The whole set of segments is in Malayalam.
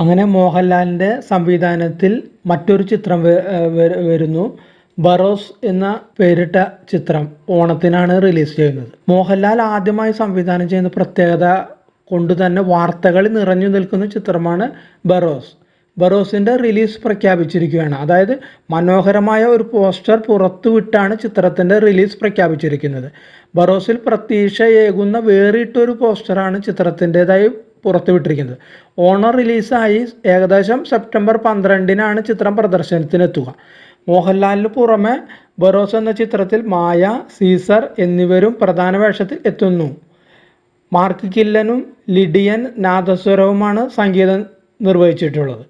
അങ്ങനെ മോഹൻലാലിന്റെ സംവിധാനത്തിൽ മറ്റൊരു ചിത്രം വരുന്നു. ബറോസ് എന്ന പേരിട്ട ചിത്രം ഓണത്തിനാണ് റിലീസ് ചെയ്യുന്നത്. മോഹൻലാൽ ആദ്യമായി സംവിധാനം ചെയ്യുന്ന പ്രത്യേകത കൊണ്ട് തന്നെ വാർത്തകൾ നിറഞ്ഞു നിൽക്കുന്ന ചിത്രമാണ് ബറോസ്. ബറോസിന്റെ റിലീസ് പ്രഖ്യാപിച്ചിരിക്കുകയാണ്. അതായത് മനോഹരമായ ഒരു പോസ്റ്റർ പുറത്തുവിട്ടാണ് ചിത്രത്തിന്റെ റിലീസ് പ്രഖ്യാപിച്ചിരിക്കുന്നത്. ബറോസിൽ പ്രതീക്ഷയേകുന്ന വേറിട്ടൊരു പോസ്റ്ററാണ് ചിത്രത്തിന്റെതായി പുറത്തുവിട്ടിരിക്കുന്നത്. ഓണർ റിലീസായി ഏകദേശം സെപ്റ്റംബർ പന്ത്രണ്ടിനാണ് ചിത്രം പ്രദർശനത്തിനെത്തുക. മോഹൻലാലിന് പുറമെ ബറോസ് എന്ന ചിത്രത്തിൽ മായ സീസർ എന്നിവരും പ്രധാന വേഷത്തിൽ എത്തുന്നു. മാർക്ക് കില്ലനും ലിഡിയൻ നാദസ്വരവുമാണ് സംഗീതം നിർവഹിച്ചിട്ടുള്ളത്.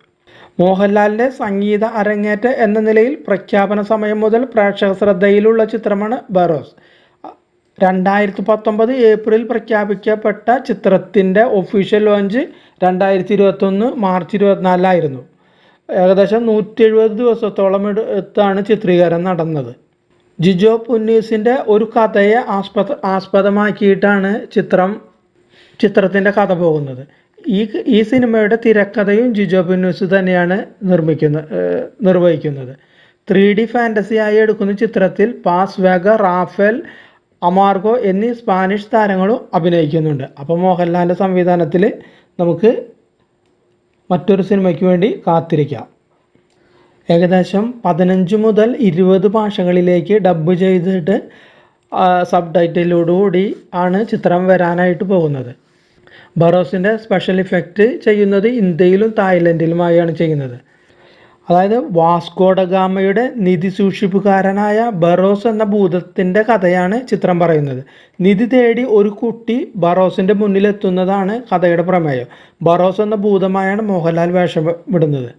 മോഹൻലാലിന്റെ സംഗീത അരങ്ങേറ്റ എന്ന നിലയിൽ പ്രഖ്യാപന സമയം മുതൽ പ്രേക്ഷക ശ്രദ്ധയിലുള്ള ചിത്രമാണ് ബറോസ്. രണ്ടായിരത്തി പത്തൊമ്പത് ഏപ്രിൽ പ്രഖ്യാപിക്കപ്പെട്ട ചിത്രത്തിന്റെ ഒഫീഷ്യൽ ലോഞ്ച് രണ്ടായിരത്തി ഇരുപത്തൊന്ന് മാർച്ച് ഇരുപത്തിനാലിലായിരുന്നു. ഏകദേശം നൂറ്റി എഴുപത് ദിവസത്തോളം എടുത്താണ് ചിത്രീകരണം നടന്നത്. ജിജോ പുന്നീസിന്റെ ഒരു കഥയെ ആസ്പദ ആസ്പദമാക്കിയിട്ടാണ് ചിത്രം ചിത്രത്തിന്റെ കഥ പോകുന്നത്. ഈ ഈ സിനിമയുടെ തിരക്കഥയും ജിജോ പുന്നൂസ് തന്നെയാണ് നിർമ്മിക്കുന്ന നിർവഹിക്കുന്നത്. ത്രീ ഡി ഫാന്റസിയായി എടുക്കുന്ന ചിത്രത്തിൽ പാസ് വേഗ റാഫേൽ അമാർഗോ എന്നീ സ്പാനിഷ് താരങ്ങളും അഭിനയിക്കുന്നുണ്ട്. അപ്പോൾ മോഹൻലാലിന്റെ സംവിധാനത്തിൽ നമുക്ക് മറ്റൊരു സിനിമയ്ക്ക് വേണ്ടി കാത്തിരിക്കാം. ഏകദേശം പതിനഞ്ച് മുതൽ ഇരുപത് ഭാഷകളിലേക്ക് ഡബ്ബ് ചെയ്തിട്ട് സബ് ടൈറ്റിലോടുകൂടി ആണ് ചിത്രം വരാനായിട്ട് പോകുന്നത്. ബറോസിന്റെ സ്പെഷ്യൽ ഇഫക്റ്റ് ചെയ്യുന്നത് ഇന്ത്യയിലും തായ്ലൻഡിലുമായാണ് ചെയ്യുന്നത്. അതായത് വാസ്കോഡഗാമയുടെ നിധി സൂക്ഷിപ്പുകാരനായ ബറോസ് എന്ന ഭൂതത്തിന്റെ കഥയാണ് ചിത്രം പറയുന്നത്. നിധി തേടി ഒരു കുട്ടി ബറോസിന്റെ മുന്നിലെത്തുന്നതാണ് കഥയുടെ പ്രമേയം. ബറോസ് എന്ന ഭൂതമായാണ് മോഹൻലാൽ വേഷം വിടുന്നത്